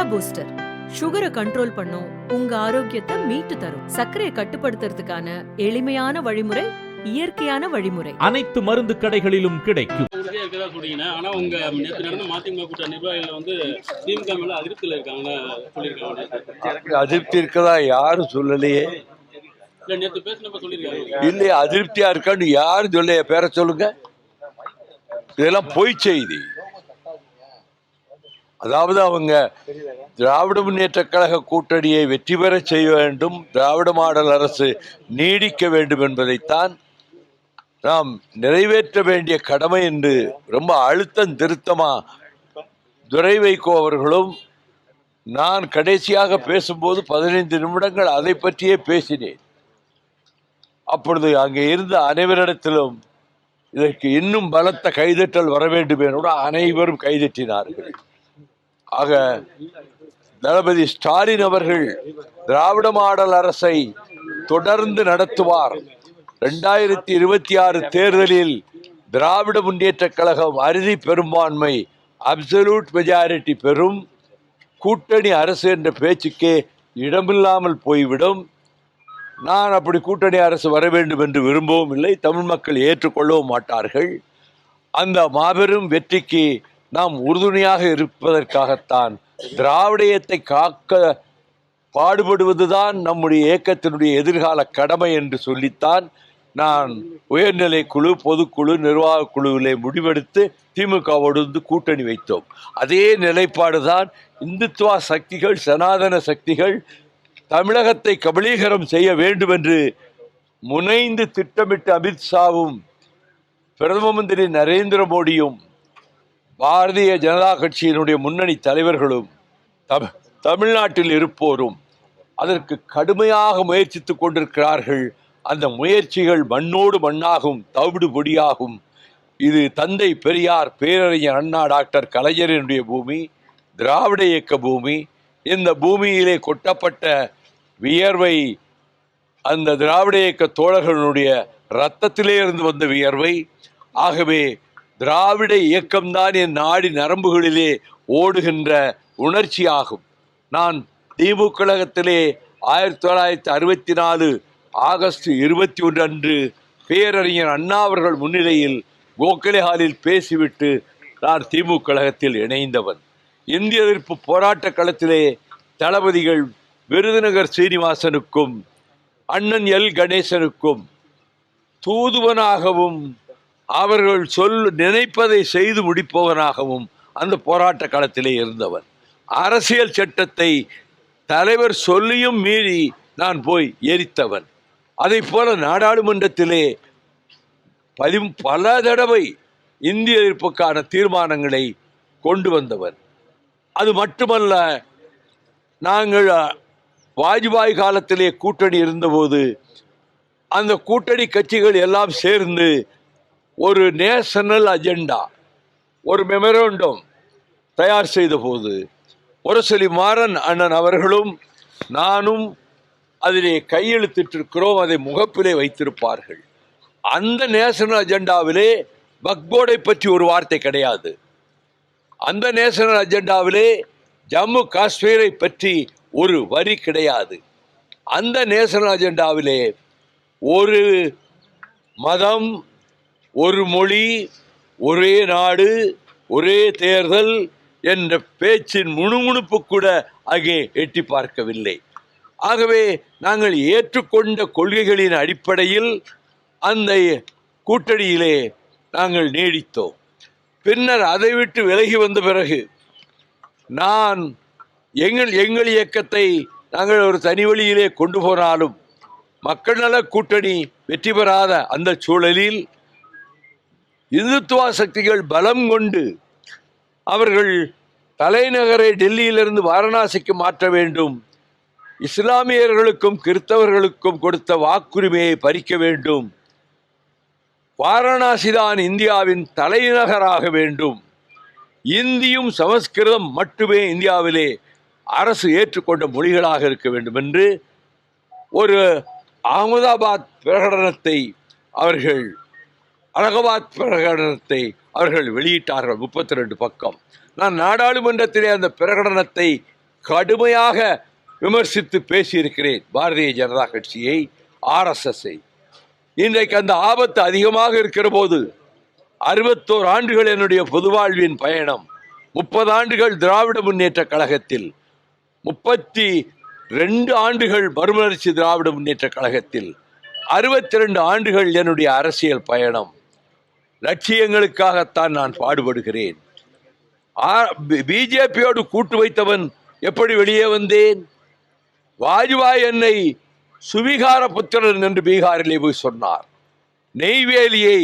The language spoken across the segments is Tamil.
ஜெயா பூஸ்டர் சுகரை கண்ட்ரோல் பண்ணும் உங்க ஆரோக்கியத்தை மீட்டு தரும். சர்க்கரையை கட்டுப்படுத்துறதுக்கான எளிமையான வழிமுறை இயற்கையான வழிமுறை. அனைத்து மருந்து கடைகளிலும் கிடைக்கும். ஆனால் உங்க நேற்று நடந்த மதிமுக கூட்ட நிர்வாகிகள் வந்து திமுக மேல அதிருப்தியில் சொல்லியிருக்காங்க. அப்படி அதிருப்தி இருக்கதா? யாரும் சொல்லலையே. இல்லை நேற்று பேசினப்ப சொல்லியிருக்காங்க. இல்லையே அதிருப்தியா இருக்கான்னு யாரும் சொல்லையே பேர சொல்லுங்க. இதெல்லாம் பொய் செய்தி. அதாவது அவங்க திராவிட முன்னேற்ற கழக கூட்டணியை வெற்றி பெற செய்ய வேண்டும் திராவிட மாடல் அரசு நீடிக்க வேண்டும் என்பதைத்தான் நாம் நிறைவேற்ற வேண்டிய கடமை என்று ரொம்ப அழுத்தம் திருத்தமா துரை வைகோ அவர்களும் நான் கடைசியாக பேசும்போது பதினைந்து நிமிடங்கள் அதை பற்றியே பேசினேன். அப்பொழுது அங்கே இருந்த அனைவரிடத்திலும் இதற்கு இன்னும் பலத்த கைதட்டல் வர வேண்டும் என அனைவரும் கைதட்டினார்கள். ஆக தளபதி ஸ்டாலின் அவர்கள் திராவிட மாடல் அரசை தொடர்ந்து நடத்துவார். ரெண்டாயிரத்தி இருபத்தி ஆறு தேர்தலில் திராவிட முன்னேற்ற கழகம் அறுதி பெரும்பான்மை அப்சல்யூட் மெஜாரிட்டி பெறும். கூட்டணி அரசு என்ற பேச்சுக்கே இடமில்லாமல் போய்விடும். நான் அப்படி கூட்டணி அரசு வர வேண்டும் என்று விரும்பவும் இல்லை. தமிழ் மக்கள் ஏற்றுக்கொள்ளவும் மாட்டார்கள். அந்த மாபெரும் வெற்றிக்கு நாம் உறுதுணையாக இருப்பதற்காகத்தான் திராவிடயத்தை காக்க பாடுபடுவதுதான் நம்முடைய இயக்கத்தினுடைய எதிர்கால கடமை என்று சொல்லித்தான் நான் உயர்நிலை குழு பொதுக்குழு நிர்வாக குழுவிலே முடிவெடுத்து திமுகவோடு வந்து கூட்டணி வைத்தோம். அதே நிலைப்பாடுதான் இந்துத்துவா சக்திகள் சனாதன சக்திகள் தமிழகத்தை கபலீகரம் செய்ய வேண்டும் என்று முனைந்து திட்டமிட்ட அமித்ஷாவும் பிரதம மந்திரி நரேந்திர மோடியும் பாரதிய ஜனதா கட்சியினுடைய முன்னணி தலைவர்களும் தமிழ் தமிழ்நாட்டில் இருப்போரும் அதற்கு கடுமையாக முயற்சித்துக் கொண்டிருக்கிறார்கள். அந்த முயற்சிகள் மண்ணோடு மண்ணாகும் தவிடு பொடியாகும். இது தந்தை பெரியார் பேரறிஞர் அண்ணா டாக்டர் கலைஞரினுடைய பூமி திராவிட இயக்க பூமி. இந்த பூமியிலே கொட்டப்பட்ட வியர்வை அந்த திராவிட இயக்க தோழர்களுடைய இரத்தத்திலே இருந்து வந்த வியர்வை. ஆகவே திராவிட இயக்கம்தான் என் நாடி நரம்புகளிலே ஓடுகின்ற உணர்ச்சியாகும். நான் திமுக கழகத்திலே ஆயிரத்தி தொள்ளாயிரத்தி அறுபத்தி நாலு ஆகஸ்ட் இருபத்தி ஒன்று அன்று பேரறிஞர் அண்ணா அவர்கள் முன்னிலையில் கோகலே ஹாலில் பேசிவிட்டு நான் திமுக கழகத்தில் இணைந்தவன். இந்திய எதிர்ப்பு போராட்ட களத்திலே தளபதிகள் விருதுநகர் சீனிவாசனுக்கும் அண்ணன் எல். கணேசனுக்கும் தூதுவனாகவும் அவர்கள் சொல் நினைப்பதை செய்து முடிப்பவனாகவும் அந்த போராட்ட களத்திலே இருந்தவன். அரசியல் சட்டத்தை தலைவர் சொல்லியும் மீறி நான் போய் எரித்தவன். அதை போல நாடாளுமன்றத்திலே பதி பல தடவை இந்திய எதிர்ப்புக்கான தீர்மானங்களை கொண்டு வந்தவன். அது மட்டுமல்ல நாங்கள் வாஜ்பாய் காலத்திலே கூட்டணி இருந்தபோது அந்த கூட்டணி கட்சிகள் எல்லாம் சேர்ந்து ஒரு நேஷனல் அஜெண்டா ஒரு மெமரண்டம் தயார் செய்த போது முரசொலி மாறன் அண்ணன் அவர்களும் நானும் அதிலே கையெழுத்திட்டிருக்கிறோம் அதை முகப்பிலே வைத்திருப்பார்கள். அந்த நேஷனல் அஜெண்டாவிலே பக்போர்டை பற்றி ஒரு வார்த்தை கிடையாது. அந்த நேஷனல் அஜெண்டாவிலே ஜம்மு காஷ்மீரை பற்றி ஒரு வரி கிடையாது. அந்த நேஷனல் அஜெண்டாவிலே ஒரு மதம் ஒரு மொழி ஒரே நாடு ஒரே தேர்தல் என்ற பேச்சின் முணுமுணுப்பு கூட அங்கே எட்டி பார்க்கவில்லை. ஆகவே நாங்கள் ஏற்றுக்கொண்ட கொள்கைகளின் அடிப்படையில் அந்த கூட்டணியிலே நாங்கள் நீடித்தோம். பின்னர் அதை விட்டு விலகி வந்த பிறகு நான் எங்கள் எங்கள் இயக்கத்தை நாங்கள் ஒரு தனி வழியிலே கொண்டு போனாலும் மக்கள் நல கூட்டணி வெற்றி பெறாத அந்த சூழலில் இந்துத்துவ சக்திகள் பலம் கொண்டு அவர்கள் தலைநகரை டெல்லியிலிருந்து வாரணாசிக்கு மாற்ற வேண்டும். இஸ்லாமியர்களுக்கும் கிறிஸ்தவர்களுக்கும் கொடுத்த வாக்குரிமையை பறிக்க வேண்டும். வாரணாசி தான் இந்தியாவின் தலைநகராக வேண்டும். இந்தியும் சமஸ்கிருதம் மட்டுமே இந்தியாவிலே அரசு ஏற்றுக்கொண்ட மொழிகளாக இருக்க வேண்டும் என்று ஒரு அகமதாபாத் பிரகடனத்தை அவர்கள் அலகாபாத் பிரகடனத்தை அவர்கள் வெளியிட்டார்கள் முப்பத்தி ரெண்டு பக்கம். நான் நாடாளுமன்றத்திலே அந்த பிரகடனத்தை கடுமையாக விமர்சித்து பேசியிருக்கிறேன். பாரதிய ஜனதா கட்சியை ஆர்எஸ்எஸ்ஐ இன்றைக்கு அந்த ஆபத்து அதிகமாக இருக்கிற போது அறுபத்தோரு ஆண்டுகள் என்னுடைய பொதுவாழ்வின் பயணம். முப்பது ஆண்டுகள் திராவிட முன்னேற்ற கழகத்தில். முப்பத்தி ரெண்டு ஆண்டுகள் மறுமலர்ச்சி திராவிட முன்னேற்ற கழகத்தில். அறுபத்தி ரெண்டு ஆண்டுகள் என்னுடைய அரசியல் பயணம். லட்சியங்களுக்காகத்தான் நான் பாடுபடுகிறேன். பிஜேபியோடு கூட்டு வைத்தவன் எப்படி வெளியே வந்தேன்? வாஜ்பாய் என்னை சுவிகார புத்திரன் என்று பீகாரிலே போய் சொன்னார். நெய்வேலியை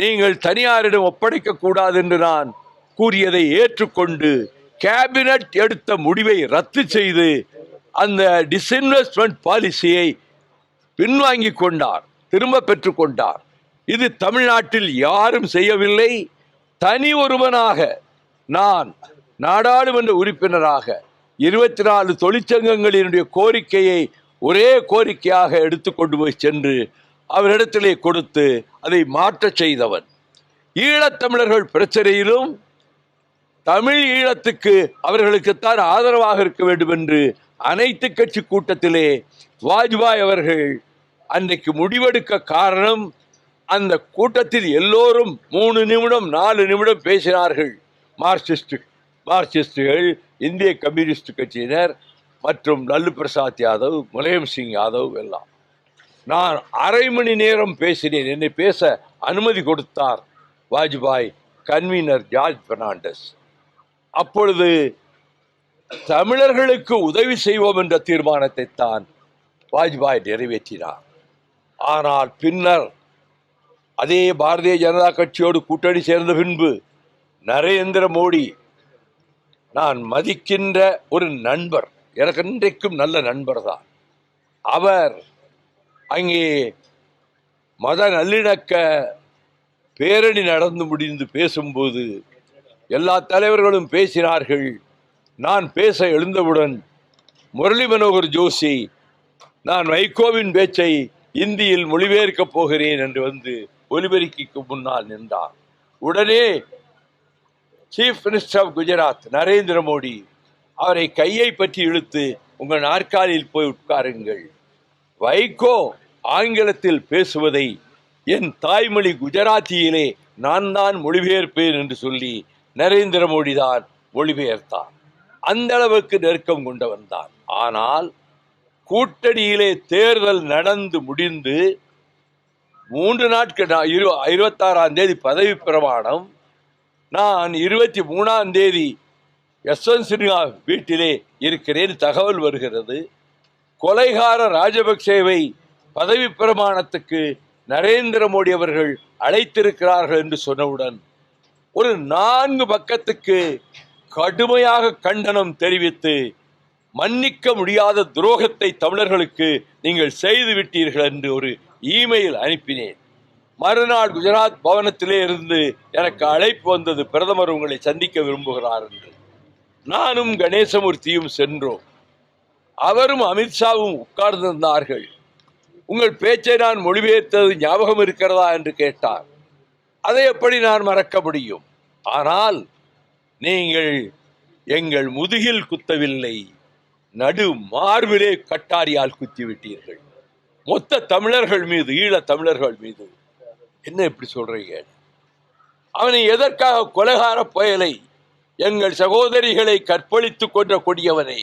நீங்கள் தனியாரிடம் ஒப்படைக்க கூடாது என்று நான் கூறியதை ஏற்றுக்கொண்டு கேபினட் எடுத்த முடிவை ரத்து செய்து அந்த டிஸ்இன்வெஸ்ட்மெண்ட் பாலிசியை பின்வாங்கி கொண்டார் திரும்ப பெற்றுக்கொண்டார் இது தமிழ்நாட்டில் யாரும் செய்யவில்லை. தனி ஒருவனாக நான் நாடாளுமன்ற உறுப்பினராக இருபத்தி நாலு தொழிற்சங்கங்களினுடைய கோரிக்கையை ஒரே கோரிக்கையாக எடுத்துக்கொண்டு போய் சென்று அவரிடத்திலே கொடுத்து அதை மாற்றச் செய்தவன். ஈழத்தமிழர்கள் பிரச்சனையிலும் தமிழ் ஈழத்துக்கு அவர்களுக்குத்தான் ஆதரவாக இருக்க வேண்டும் என்று அனைத்து கட்சி கூட்டத்திலே வாஜ்பாய் அவர்கள் அன்றைக்கு முடிவெடுக்க காரணம் அந்த கூட்டத்தில் எல்லோரும் மூணு நிமிடம் நாலு நிமிடம் பேசினார்கள். மார்க்சிஸ்ட் மார்க்சிஸ்டுகள் இந்திய கம்யூனிஸ்ட் கட்சியினர் மற்றும் லல்லு பிரசாத் யாதவ் முலாயம் சிங் யாதவ் எல்லாம். நான் அரை மணி நேரம் பேசினேன். என்னை பேச அனுமதி கொடுத்தார் வாஜ்பாய் கன்வீனர் ஜார்ஜ் பெர்னாண்டஸ். அப்பொழுது தமிழர்களுக்கு உதவி செய்வோம் என்ற தீர்மானத்தை தான் வாஜ்பாய் நிறைவேற்றினார். ஆனால் பின்னர் அதே பாரதிய ஜனதா கட்சியோடு கூட்டணி சேர்ந்த பின்பு நரேந்திர மோடி நான் மதிக்கின்ற ஒரு நண்பர் எனக்கு இன்றைக்கும் நல்ல நண்பர் தான் அவர் அங்கே மத நல்லிணக்க பேரணி நடந்து முடிந்து பேசும்போது எல்லா தலைவர்களும் பேசினார்கள். நான் பேச எழுந்தவுடன் முரளி மனோகர் ஜோஷி நான் வைகோவின் பேச்சை இந்தியில் மொழிபெயர்க்கப் போகிறேன் என்று வந்து ஒலிபெருக்கிக்கு முன்னால் நின்றார். உடனே chief minister of Gujarat Narendra Modi அவரை கையை பற்றி இழுத்து உங்கள் நாற்காலியில் போய் உட்காருங்கள். வைகோ ஆங்கிலத்தில் பேசுவதை என் தாய்மொழி குஜராத்தியிலே நான் தான் மொழிபெயர்ப்பேன் என்று சொல்லி நரேந்திர மோடி தான் மொழிபெயர்த்தார். அந்த அளவுக்கு நெருக்கம் கொண்டு தான். ஆனால் கூட்டணியிலே தேர்தல் நடந்து முடிந்து மூன்று நாட்கள் நான் இரு இருபத்தாறாம் தேதி பதவி பிரமாணம். நான் இருபத்தி மூணாம் தேதி யஸ்வந்த் சின்ஹா வீட்டிலே இருக்கிறேன் தகவல் வருகிறது. கொலைகார ராஜபக்சேவை பதவி பிரமாணத்துக்கு நரேந்திர மோடி அவர்கள் அழைத்திருக்கிறார்கள் என்று சொன்னவுடன் ஒரு நான்கு பக்கத்துக்கு கடுமையாக கண்டனம் தெரிவித்து மன்னிக்க முடியாத துரோகத்தை தமிழர்களுக்கு நீங்கள் செய்து விட்டீர்கள் என்று ஒரு இமெயில் அனுப்பினேன். மறுநாள் குஜராத் பவனத்திலே இருந்து எனக்கு அழைப்பு வந்தது. பிரதமர் உங்களை சந்திக்க விரும்புகிறார் என்று. நானும் கணேசமூர்த்தியும் சென்றோம். அவரும் அமித்ஷாவும் உட்கார்ந்திருந்தார்கள். உங்கள் பேச்சை நான் மொழிபெயர்த்தது ஞாபகம் இருக்கிறதா என்று கேட்டார். அதை எப்படி நான் மறக்க முடியும்? ஆனால் நீங்கள் எங்கள் முதுகில் குத்தவில்லை. நடு மார்பிலே கட்டாரியால் குத்திவிட்டீர்கள். மொத்த தமிழர்கள் மீது ஈழ தமிழர்கள் மீது. என்ன இப்படி சொல்றீங்க? அவனை எதற்காக கொலைகார புயலை எங்கள் சகோதரிகளை கற்பழித்து கொன்ற கொடியவனை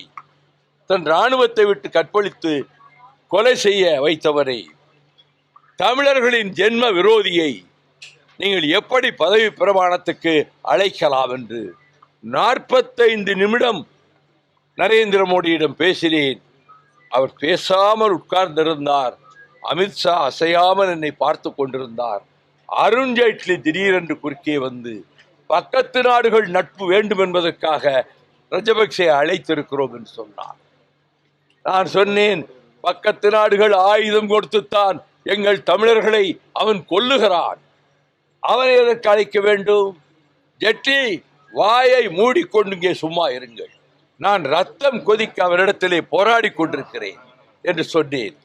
தன் இராணுவத்தை விட்டு கற்பழித்து கொலை செய்ய வைத்தவரை தமிழர்களின் ஜென்ம விரோதியை நீங்கள் எப்படி பதவி பிரமாணத்துக்கு அழைக்கலாம் என்று நாற்பத்தைந்து நிமிடம் நரேந்திர மோடியிடம் பேசினேன். அவர் பேசாமல் உட்கார்ந்திருந்தார். அமித்ஷா அசையாமல் என்னை பார்த்து கொண்டிருந்தார். அருண்ஜேட்லி திடீரென்று குறுக்கே வந்து பக்கத்து நாடுகள் நட்பு வேண்டும் என்பதற்காக ரஜபக்சே அழைத்திருக்கிறோம் என்று சொன்னார். நான் சொன்னேன் பக்கத்து நாடுகள் ஆயுதம் கொடுத்துத்தான் எங்கள் தமிழர்களை அவன் கொல்லுகிறான். அவனை எதற்கு அழைக்க வேண்டும்? ஜெட்லி வாயை மூடிக்கொண்டு இங்கே சும்மா இருங்கள். நான் ரத்தம் கொதிக்க அவரிடத்திலே போராடி கொண்டிருக்கிறேன் என்று சொன்னேன்.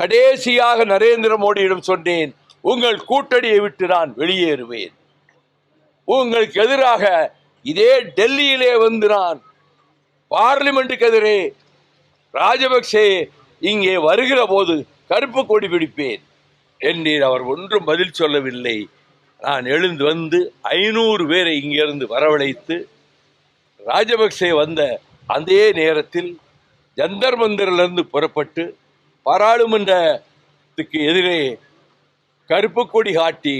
கடைசியாக நரேந்திர மோடியிடம் சொன்னேன் உங்கள் கூட்டணியை விட்டு நான் வெளியேறுவேன். உங்களுக்கு எதிராக இதே டெல்லியிலே வந்து நான் பார்லிமெண்ட்டுக்கு எதிரே ராஜபக்சே இங்கே வருகிற போது கருப்பு கொடி பிடிப்பேன். என்றேன். அவர் ஒன்றும் பதில் சொல்லவில்லை. நான் எழுந்து வந்து ஐநூறு பேரை இங்கிருந்து வரவழைத்து ராஜபக்சே வந்த அதே நேரத்தில் ஜந்தர் மந்திரிலிருந்து புறப்பட்டு பாராளுமன்றத்துக்கு எதிரே கருப்பு கொடி காட்டி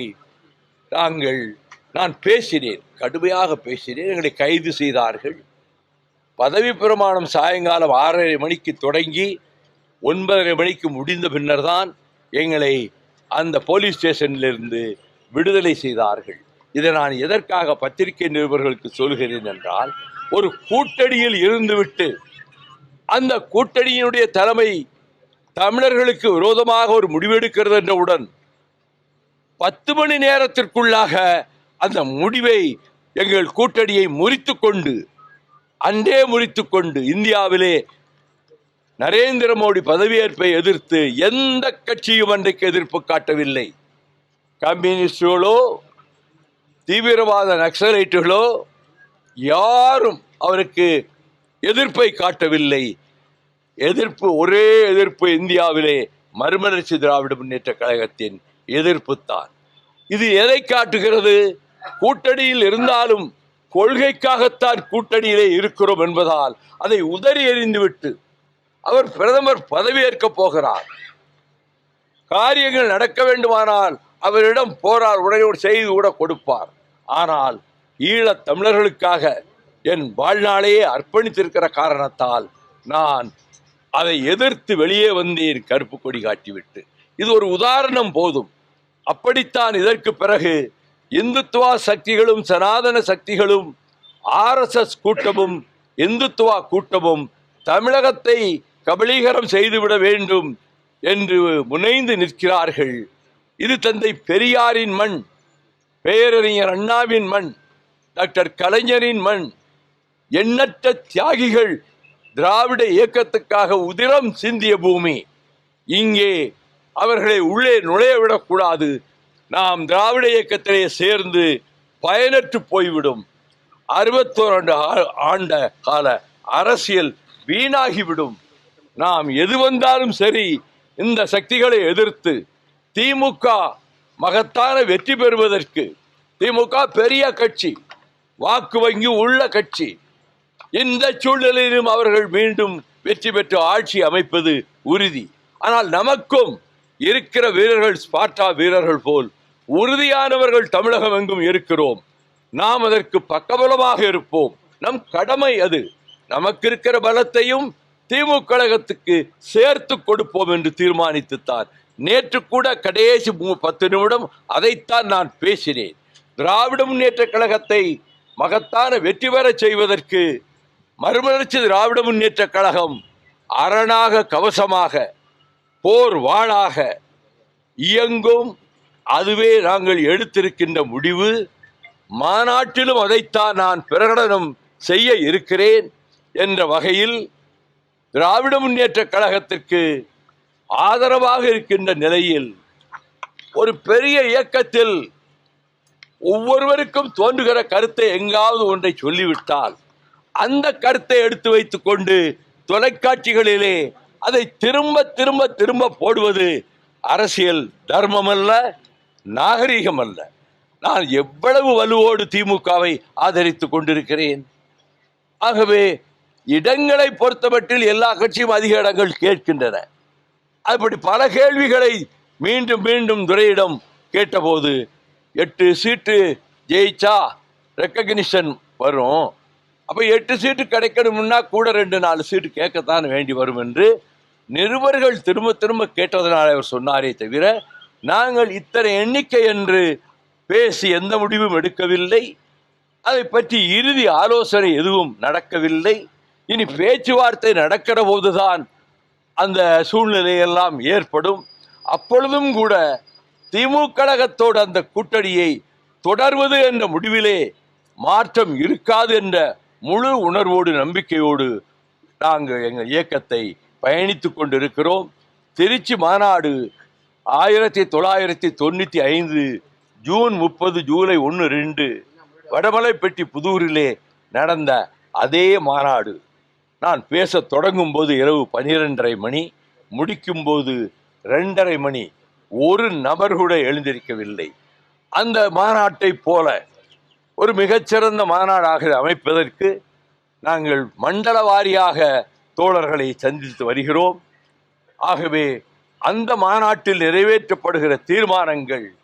நாங்கள் நான் பேசினேன் கடுமையாக பேசினேன் எங்களை கைது செய்தார்கள். பதவி பிரமாணம் சாயங்காலம் ஆறரை மணிக்கு தொடங்கி ஒன்பதரை மணிக்கு முடிந்த பின்னர் தான் எங்களை அந்த போலீஸ் ஸ்டேஷனிலிருந்து விடுதலை செய்தார்கள். இதை நான் எதற்காக பத்திரிகை நிருபர்களுக்கு சொல்கிறேன் என்றால் ஒரு கூட்டணியில் இருந்துவிட்டு அந்த கூட்டணியினுடைய தலைமை தமிழர்களுக்கு விரோதமாக ஒரு முடிவெடுக்கிறது என்றவுடன் பத்து மணி நேரத்திற்குள்ளாக அந்த முடிவை எங்கள் கூட்டணியை முறித்து கொண்டு அன்றே முறித்து கொண்டு இந்தியாவிலே நரேந்திர மோடி பதவியேற்பை எதிர்த்து எந்த கட்சியும் அன்றைக்கு எதிர்ப்பு காட்டவில்லை. கம்யூனிஸ்டுகளோ தீவிரவாத நக்சலைட்டுகளோ யாரும் அவருக்கு எதிர்ப்பை காட்டவில்லை. எதிர்ப்பு ஒரே எதிர்ப்பு இந்தியாவிலே மறுமலர்ச்சி திராவிட முன்னேற்ற கழகத்தின் எதிர்ப்பு தான். இது எதை காட்டுகிறது? கூட்டணியில் இருந்தாலும் கொள்கைக்காகத்தான் கூட்டணியிலே இருக்கிறோம் என்பதால் அதை உதறி எறிந்துவிட்டு அவர் பிரதமர் பதவியேற்கப் போகிறார். காரியங்கள் நடக்க வேண்டுமானால் அவரிடம் போரார் உடனே செய்து கூட கொடுப்பார். ஆனால் ஈழத் தமிழர்களுக்காக என் வாழ்நாளையே அர்ப்பணித்திருக்கிற காரணத்தால் நான் அதை எதிர்த்து வெளியே வந்தேன் கருப்பு கொடி காட்டிவிட்டு. இது ஒரு உதாரணம் போதும். அப்படித்தான் இதற்கு பிறகு இந்துத்துவா சக்திகளும் சனாதன சக்திகளும் ஆர்எஸ்எஸ் கூட்டமும் இந்துத்துவா கூட்டமும் தமிழகத்தை கபலீகரம் செய்துவிட வேண்டும் என்று முனைந்து நிற்கிறார்கள். இது தந்தை பெரியாரின் மண் பேரறிஞர் அண்ணாவின் மண். டாக்டர் கலைஞரின் மண். எண்ணற்ற தியாகிகள் திராவிட இயக்கத்துக்காக உதிரம் சிந்திய பூமி. இங்கே அவர்களை உள்ளே நுழைய விடக்கூடாது. நாம் திராவிட இயக்கத்திலே சேர்ந்து பயனற்று போய்விடும். அறுபத்தோராண்டு ஆண்ட கால அரசியல் வீணாகிவிடும். நாம் எது வந்தாலும் சரி இந்த சக்திகளை எதிர்த்து திமுக மகத்தான வெற்றி பெறுவதற்கு திமுக பெரிய கட்சி. வாக்கு வங்கி உள்ள கட்சி. இந்த சூழ்நிலையிலும் அவர்கள் மீண்டும் வெற்றி பெற்று ஆட்சி அமைப்பது உறுதி. ஆனால் நமக்கும் இருக்கிற வீரர்கள் ஸ்பார்ட்டா வீரர்கள் போல் உறுதியானவர்கள் தமிழகம் எங்கும் இருக்கிறோம். நாம் அதற்கு பக்கபலமாக இருப்போம். நம் கடமை அது. நமக்கு இருக்கிற பலத்தையும் திமுக கழகத்துக்கு சேர்த்து கொடுப்போம் என்று தீர்மானித்துத்தான். நேற்று கூட கடைசி பத்து நிமிடம் அதைத்தான் நான் பேசினேன். திராவிட முன்னேற்ற கழகத்தை மகத்தான வெற்றி பெறச் செய்வதற்கு மறுமலர்ச்சி திராவிட முன்னேற்ற கழகம் அரணாக கவசமாக போர் வாழாக இயங்கும். அதுவே நாங்கள் எடுத்திருக்கின்ற முடிவு. மாநாட்டிலும் அதைத்தான் நான் பிரகடனம் செய்ய இருக்கிறேன் என்ற வகையில் திராவிட முன்னேற்ற கழகத்திற்கு ஆதரவாக இருக்கின்ற நிலையில் ஒரு பெரிய இயக்கத்தில் ஒவ்வொருவருக்கும் தோன்றுகிற கருத்தை எங்காவது ஒன்றை சொல்லிவிட்டால் அந்த கருத்தை எடுத்து வைத்துக்கொண்டு தொலைக்காட்சிகளிலே அதை திரும்ப திரும்ப திரும்ப போடுவது அரசியல் தர்மம் அல்ல நாகரிகம் அல்ல நான் எவ்வளவு வலுவோடு திமுகவை ஆதரித்துக் கொண்டிருக்கிறேன். ஆகவே இடங்களை பொறுத்தமட்டில் எல்லா கட்சியும் அதிக இடங்கள் கேட்கின்றன. அப்படி பல கேள்விகளை மீண்டும் மீண்டும் துறையிடம் கேட்டபோது எட்டு சீட்டு ஜெயிச்சா ரெக்கக்னிஷன் வரும். அப்போ எட்டு சீட்டு கிடைக்கணும்னா கூட ரெண்டு நாலு சீட்டு கேட்கத்தான் வேண்டி வரும் என்று நிருபர்கள் திரும்ப திரும்ப கேட்டதனால் அவர் சொன்னாரே தவிர நாங்கள் இத்தனை எண்ணிக்கை என்று பேசி எந்த முடிவும் எடுக்கவில்லை. அதை பற்றி இறுதி ஆலோசனை எதுவும் நடக்கவில்லை. இனி பேச்சுவார்த்தை நடக்கிற போதுதான் அந்த சூழ்நிலையெல்லாம் ஏற்படும். அப்பொழுதும் கூட திமுக கழகத்தோடு அந்த கூட்டணியை தொடர்வது என்ற முடிவிலே மாற்றம் இருக்காது என்ற முழு உணர்வோடு நம்பிக்கையோடு நாங்கள் எங்கள் இயக்கத்தை பயணித்து கொண்டிருக்கிறோம். திருச்சி மாநாடு ஆயிரத்தி தொள்ளாயிரத்தி தொண்ணூற்றி ஐந்து ஜூன் முப்பது ஜூலை ஒன்று ரெண்டு வடமலைப்பட்டி புதூரிலே நடந்த அதே மாநாடு. நான் பேச தொடங்கும் போது இரவு பனிரெண்டரை மணி முடிக்கும்போது ரெண்டரை மணி ஒரு நபர் கூட எழுந்திருக்கவில்லை. அந்த மாநாட்டை போல ஒரு மிகச்சிறந்த மாநாடாக அமைப்பதற்கு நாங்கள் மண்டல வாரியாக தோழர்களை சந்தித்து வருகிறோம். ஆகவே அந்த மாநாட்டில் நிறைவேற்றப்படுகிற தீர்மானங்கள்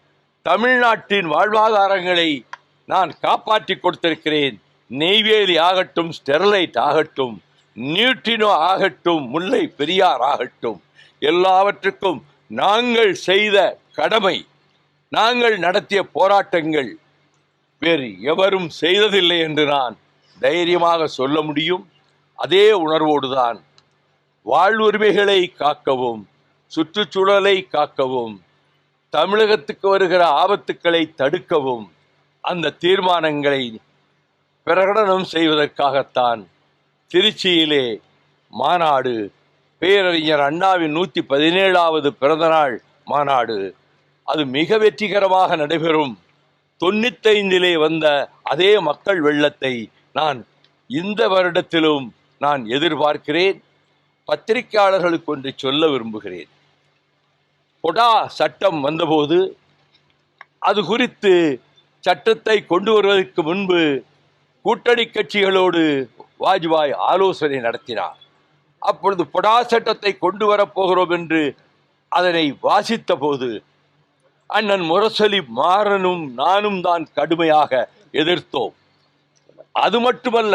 தமிழ்நாட்டின் வாழ்வாதாரங்களை நான் காப்பாற்றி கொடுத்திருக்கிறேன். நெய்வேலி ஆகட்டும் ஸ்டெர்லைட் ஆகட்டும் நியூட்ரினோ ஆகட்டும் முல்லை பெரியார் ஆகட்டும் எல்லாவற்றுக்கும் நாங்கள் செய்த கடமை நாங்கள் நடத்திய போராட்டங்கள் வேறு எவரும் செய்ததில்லை என்று நான் தைரியமாக சொல்ல முடியும். அதே உணர்வோடுதான் வாழ்வுரிமைகளை காக்கவும் சுற்றுச்சூழலை காக்கவும் தமிழகத்துக்கு வருகிற ஆபத்துக்களை தடுக்கவும் அந்த தீர்மானங்களை பிரகடனம் செய்வதற்காகத்தான் திருச்சியிலே மாநாடு பேரறிஞர் அண்ணாவின் நூற்றி பதினேழாவது பிறந்தநாள் மாநாடு. அது மிக வெற்றிகரமாக நடைபெறும். தொண்ணூத்தைந்திலே வந்த அதே மக்கள் வெள்ளத்தை நான் இந்த வருடத்திலும் நான் எதிர்பார்க்கிறேன். பத்திரிகையாளர்களுக்கு ஒன்று சொல்ல விரும்புகிறேன். பொடா சட்டம் வந்தபோது அது குறித்து சட்டத்தை கொண்டு வருவதற்கு முன்பு கூட்டணி கட்சிகளோடு வாஜ்பாய் ஆலோசனை நடத்தினார். அப்பொழுது பொடா சட்டத்தை கொண்டு வரப்போகிறோம் என்று அதனை வாசித்த போது அண்ணன் முரசொலி மாறனும் நானும் தான் கடுமையாக எதிர்த்தோம். அது மட்டுமல்ல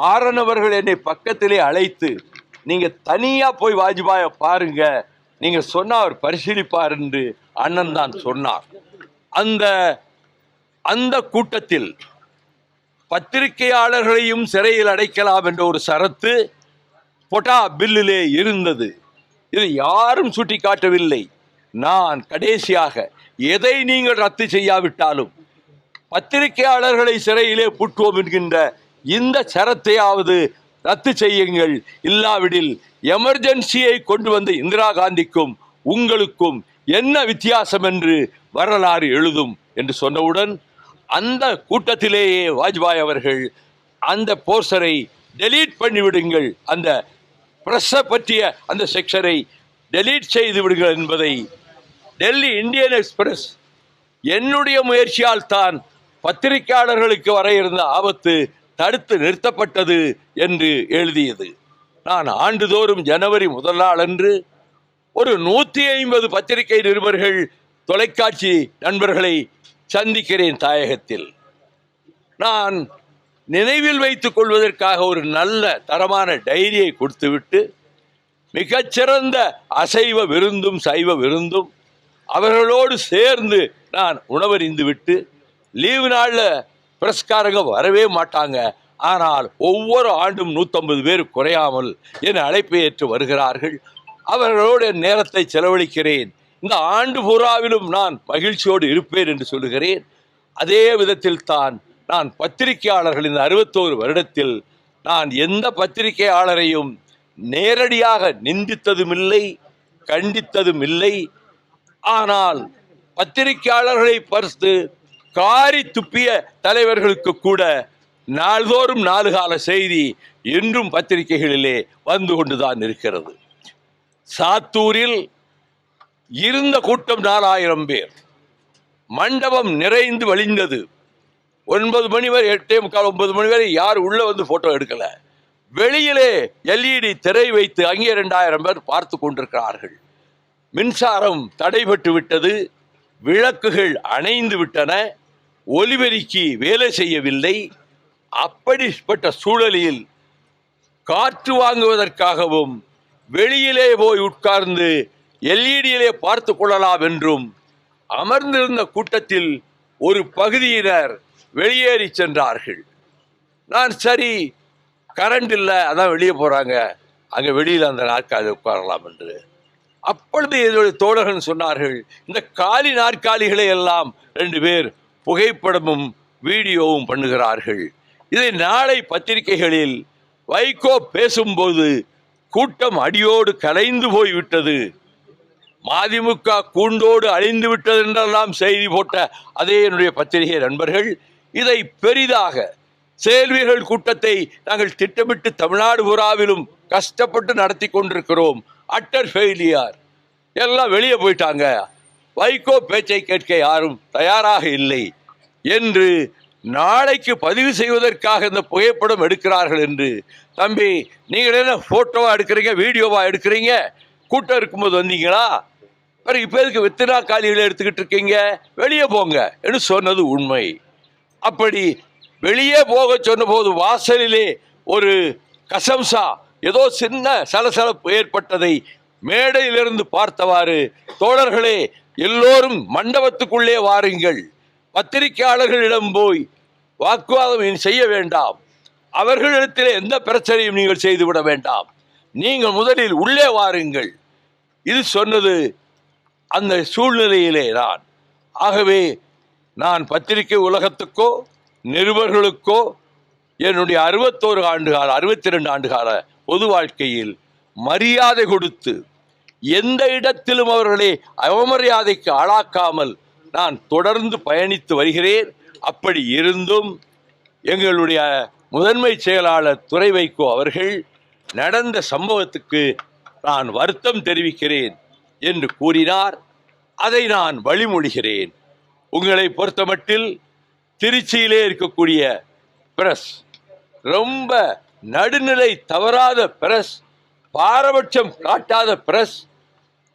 மாறனவர்கள் என்னை பக்கத்திலே அழைத்து நீங்க தனியா போய் வாஜ்பாயை பாருங்க நீங்க சொன்னா அவர் பரிசீலிப்பார் என்று அண்ணன் தான் சொன்னார். அந்த அந்த கூட்டத்தில் பத்திரிகையாளர்களையும் சிறையில் அடைக்கலாம் என்ற ஒரு சரத்து பொட்டா பில்லிலே இருந்தது. இதை யாரும் சுட்டிக்காட்டவில்லை. நான் கடைசியாக எதை நீங்கள் ரத்து செய்யாவிட்டாலும் பத்திரிகையாளர்களை சிறையிலே புட்டுவோம் என்கின்ற இந்த சரத்தையாவது ரத்து செய்யுங்கள். இல்லாவிடில் எமர்ஜென்சியை கொண்டு வந்த இந்திரா காந்திக்கும் உங்களுக்கும் என்ன வித்தியாசம் என்று வரலாறு எழுதும் என்று சொன்னவுடன் அந்த கூட்டத்திலேயே வாஜ்பாய் அவர்கள் அந்த போஸ்டரை டெலீட் பண்ணிவிடுங்கள். அந்த பிரஸ்ஸை பற்றிய அந்த செக்ஷனை டெலீட் செய்து விடுங்கள் என்பதை டெல்லி இந்தியன் எக்ஸ்பிரஸ் என்னுடைய முயற்சியால் தான் பத்திரிகையாளர்களுக்கு வர இருந்த ஆபத்து தடுத்து நிறுத்தப்பட்டது என்று எழுதியது. நான் ஆண்டுதோறும் ஜனவரி முதல் நாள் அன்று ஒரு நூற்றி ஐம்பது பத்திரிகை நிருபர்கள் தொலைக்காட்சி நண்பர்களை சந்திக்கிறேன் தாயகத்தில். நான் நினைவில் வைத்துக் கொள்வதற்காக ஒரு நல்ல தரமான டைரியை கொடுத்துவிட்டு மிகச்சிறந்த அசைவ விருந்தும் சைவ விருந்தும் அவர்களோடு சேர்ந்து நான் உணவறிந்து விட்டு லீவு நாளில் பிரஸ்காரங்க வரவே மாட்டாங்க. ஆனால் ஒவ்வொரு ஆண்டும் நூற்றம்பது பேர் குறையாமல் என் அழைப்பை ஏற்று வருகிறார்கள். அவர்களோடு என் நேரத்தை செலவழிக்கிறேன். இந்த ஆண்டு பூராவிலும் நான் மகிழ்ச்சியோடு இருப்பேன் என்று சொல்லுகிறேன். அதே விதத்தில் தான் நான் பத்திரிகையாளர்களின் இந்த அறுபத்தோரு வருடத்தில் நான் எந்த பத்திரிகையாளரையும் நேரடியாக நிந்தித்ததும் இல்லை கண்டித்ததும் இல்லை ஆனால் பத்திரிகையாளர்களை பறித்து காரி துப்பிய தலைவர்களுக்கு கூட நாள்தோறும் நாலு கால செய்தி இன்றும் பத்திரிகைகளிலே வந்து கொண்டுதான் இருக்கிறது. சாத்தூரில் இருந்த கூட்டம் நாலாயிரம் பேர். மண்டபம் நிறைந்து வழிந்தது. ஒன்பது மணி வரை எட்டே முக்கால் ஒன்பது மணி வரை யார் உள்ள வந்து போட்டோ எடுக்கல? வெளியிலே எல்இடி திரை வைத்து அங்கே ரெண்டாயிரம் பேர் பார்த்து கொண்டிருக்கிறார்கள். மின்சாரம் தடைபட்டு விட்டது விளக்குகள் அணைந்து விட்டன ஒலிபெருக்கி வேலை செய்யவில்லை. அப்படிப்பட்ட சூழலில் காற்று வாங்குவதற்காகவும் வெளியிலே போய் உட்கார்ந்து எல்இடியிலே பார்த்து கொள்ளலாம் என்றும் அமர்ந்திருந்த கூட்டத்தில் ஒரு பகுதியினர் வெளியேறி சென்றார்கள். நான் சரி கரண்ட் இல்லை அதான் வெளியே போகிறாங்க அங்கே வெளியில் அந்த நாற்காலி உட்காரலாம் என்று. அப்பொழுது என்னுடைய தோழர்கள் சொன்னார்கள் இந்த காலி நாற்காலிகளை எல்லாம் ரெண்டு பேர் புகைப்படமும் வீடியோவும் பண்ணுகிறார்கள். இதை நாளை பத்திரிகைகளில் வைகோ பேசும்போது கூட்டம் அடியோடு கலைந்து போய்விட்டது. மதிமுக கூண்டோடு அழிந்து விட்டது என்றெல்லாம் செய்தி போட்ட அதே என்னுடைய பத்திரிகை நண்பர்கள் இதை பெரிதாக செயல்வீரர்கள் கூட்டத்தை நாங்கள் திட்டமிட்டு தமிழ்நாடு புறாவிலும் கஷ்டப்பட்டு நடத்தி கொண்டிருக்கிறோம். அட்டர் ஃபெயிலியர் எல்லாம் வெளியே போயிட்டாங்க. வைகோ பேச்சை கேட்க யாரும் தயாராக இல்லை. என்று நாளைக்கு பதிவு செய்வதற்காக இந்த புகைப்படம் எடுக்கிறார்கள் என்று. தம்பி நீங்கள் என்ன ஃபோட்டோவாக எடுக்கிறீங்க வீடியோவா எடுக்கிறீங்க? கூட்டம் இருக்கும்போது வந்தீங்களா? பிறகு இப்போ எதுக்கு வித்தினா காலிகளை எடுத்துக்கிட்டு இருக்கீங்க? வெளியே போங்க. என்று சொன்னது உண்மை. அப்படி வெளியே போக சொன்னபோது வாசலிலே ஒரு கசம்சா ஏதோ சின்ன சலசலப்பு ஏற்பட்டதை மேடையிலிருந்து பார்த்தவாறு தோழர்களே எல்லோரும் மண்டபத்துக்குள்ளே வாருங்கள். பத்திரிகையாளர்களிடம் போய் வாக்குவாதம் செய்ய வேண்டாம். அவர்களிடத்தில் எந்த பிரச்சனையும் நீங்கள் செய்துவிட வேண்டாம். நீங்கள் முதலில் உள்ளே வாருங்கள். இது சொன்னது அந்த சூழ்நிலையிலே தான். ஆகவே நான் பத்திரிகை உலகத்துக்கோ நிருபர்களுக்கோ என்னுடைய அறுபத்தோரு ஆண்டு கால அறுபத்தி ரெண்டு ஆண்டு கால பொது வாழ்க்கையில் மரியாதை கொடுத்து எந்த இடத்திலும் அவர்களை அவமரியாதைக்கு ஆளாக்காமல் நான் தொடர்ந்து பயணித்து வருகிறேன். அப்படி இருந்தும் எங்களுடைய முதன்மை செயலாளர் துறை வைகோ அவர்கள் நடந்த சம்பவத்துக்கு நான் வருத்தம் தெரிவிக்கிறேன் என்று கூறினார். அதை நான் வழிமொழிகிறேன். உங்களை பொறுத்தமட்டில் திருச்சியிலே இருக்கக்கூடிய பிரஸ் ரொம்ப நடுநிலை தவறாத பிரஸ் பாரபட்சம் காட்டாத பிரஸ்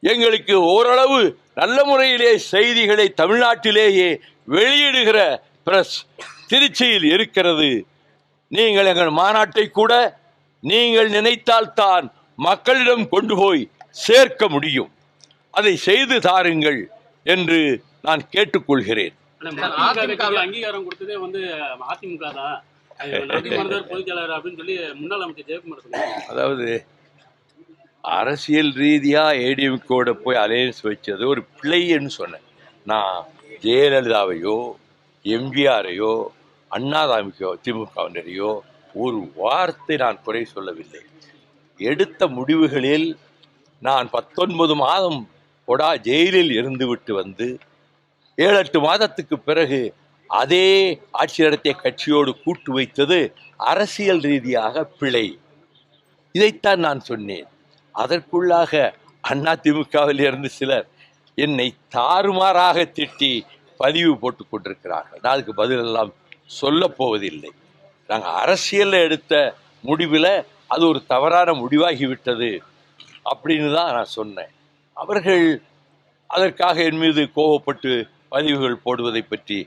எங்களுக்கு ஓரளவு நல்ல முறையிலே செய்திகளை தமிழ்நாட்டிலேயே வெளியிடுகிற பிரஸ் திருச்சியில் இருக்கிறது. நீங்கள் எங்கள் மாநாட்டை கூட நீங்கள் நினைத்தால்தான் மக்களிடம் கொண்டு போய் சேர்க்க முடியும். அதை செய்து தாருங்கள் என்று நான் கேட்டுக்கொள்கிறேன். அங்கீகாரம் கொடுத்ததே வந்து அதிமுக தான். அதாவது அரசியல் ரீதியாக ஏடிஎம்கோட போய் அலையன்ஸ் வச்சது ஒரு பிழைன்னு சொன்னேன். நான் ஜெயலலிதாவையோ எம்ஜிஆரையோ அண்ணாதாமிக்கோ திமுகவினரையோ ஒரு வார்த்தை நான் குறை சொல்லவில்லை. எடுத்த முடிவுகளில் நான் பத்தொன்பது மாதம் கொடா ஜெயிலில் இருந்துவிட்டு வந்து ஏழு எட்டு மாதத்துக்கு பிறகு அதே ஆட்சி நடத்திய கட்சியோடு கூட்டு வைத்தது அரசியல் ரீதியாக பிழை. இதைத்தான் நான் சொன்னேன். அதற்குள்ளாக அண்ணா திமுகவில் இருந்து சிலர் என்னை தாறுமாறாக திட்டி பதிவு போட்டு கொண்டிருக்கிறார்கள். நான் அதுக்கு பதிலெல்லாம் சொல்ல போவதில்லை. நாங்கள் அரசியலில் எடுத்த முடிவில் அது ஒரு தவறான முடிவாகிவிட்டது அப்படின்னு தான் நான் சொன்னேன். அவர்கள் அதற்காக என் மீது கோபப்பட்டு பதிவுகள் போடுவதை பற்றி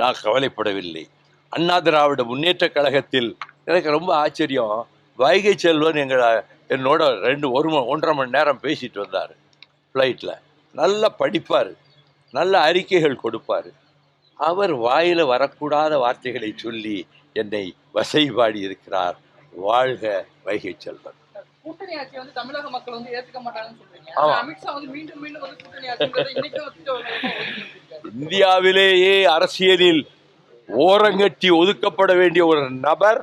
நான் கவலைப்படவில்லை. அண்ணா திராவிட முன்னேற்ற கழகத்தில் எனக்கு ரொம்ப ஆச்சரியம். வைகை செல்வன் எங்களை என்னோட ரெண்டு ஒரு ஒன்றரை மணி நேரம் பேசிட்டு வந்தார் ஃப்ளைட்டில் நல்லா படிப்பார். நல்ல அறிக்கைகள் கொடுப்பார். அவர் வாயில வரக்கூடாத வார்த்தைகளை சொல்லி என்னை வசைபாடி இருக்கிறார். வாழ்க வைகை செல்வன். கூட்டணி இந்தியாவிலேயே அரசியலில் ஓரங்கட்டி ஒதுக்கப்பட வேண்டிய ஒரு நபர்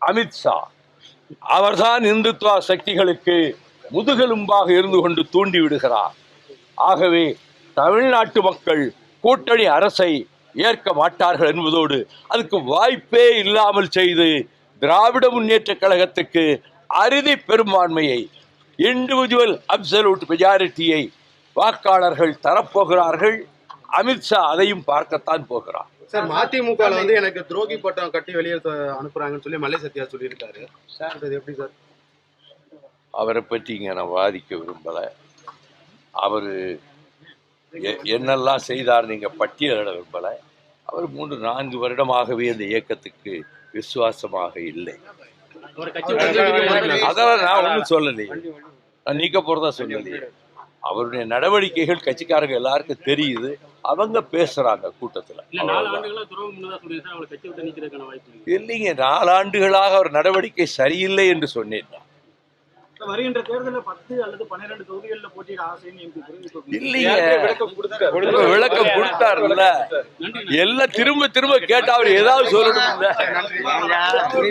அமித்ஷா அவர்தான் இந்துத்துவா சக்திகளுக்கு முதுகெலும்பாக இருந்து கொண்டு தூண்டி விடுகிறார். ஆகவே தமிழ்நாட்டு மக்கள் கூட்டணி அரசை ஏற்க மாட்டார்கள் என்பதோடு அதுக்கு வாய்ப்பே இல்லாமல் செய்து திராவிட முன்னேற்ற கழகத்துக்கு அறுதி பெரும்பான்மையை இண்டிவிஜுவல் அப்சல்யூட் மெஜாரிட்டியை வாக்காளர்கள் தரப்போகிறார்கள். அமித்ஷா அதையும் பார்க்கத்தான் போகிறார். சார் மதிமுக வந்து எனக்கு துரோகி பட்டம் கட்டி வெளியே அனுப்புறாங்கன்னு சொல்லி மல்லை சத்யா சொல்லியிருக்காரு. சார் இது எப்படி சார்? அவரை பற்றி இங்கே நான் வாதிக்க விரும்பலை. அவர் என்னெல்லாம் செய்தார் நீங்கள் பட்டியலிட விரும்பலை. அவர் மூன்று நான்கு வருடமாகவே அந்த இயக்கத்துக்கு விசுவாசமாக இல்லை. அதெல்லாம் நான் ஒன்றும் சொல்லலையே. நான் நீக்க போகிறதா சொல்லலையே. அவருடைய நடவடிக்கைகள் கட்சிக்காரங்க எல்லாருக்கும் தெரியுது. அவங்க பேசுறாங்க கூட்டத்தில். இல்லைங்க நாலாண்டுகளாக அவர் நடவடிக்கை சரியில்லை என்று சொன்னேன். வருகின்ற தேர்தலில் பத்து அல்லது பன்னிரண்டு தொகுதிகளில் போட்டியிட ஆசைன்னு எனக்கு விளக்கம் கொடுத்தாருல்ல. எல்லாம் திரும்ப திரும்ப கேட்டா அவர் ஏதாவது சொல்லணும் நன்றி.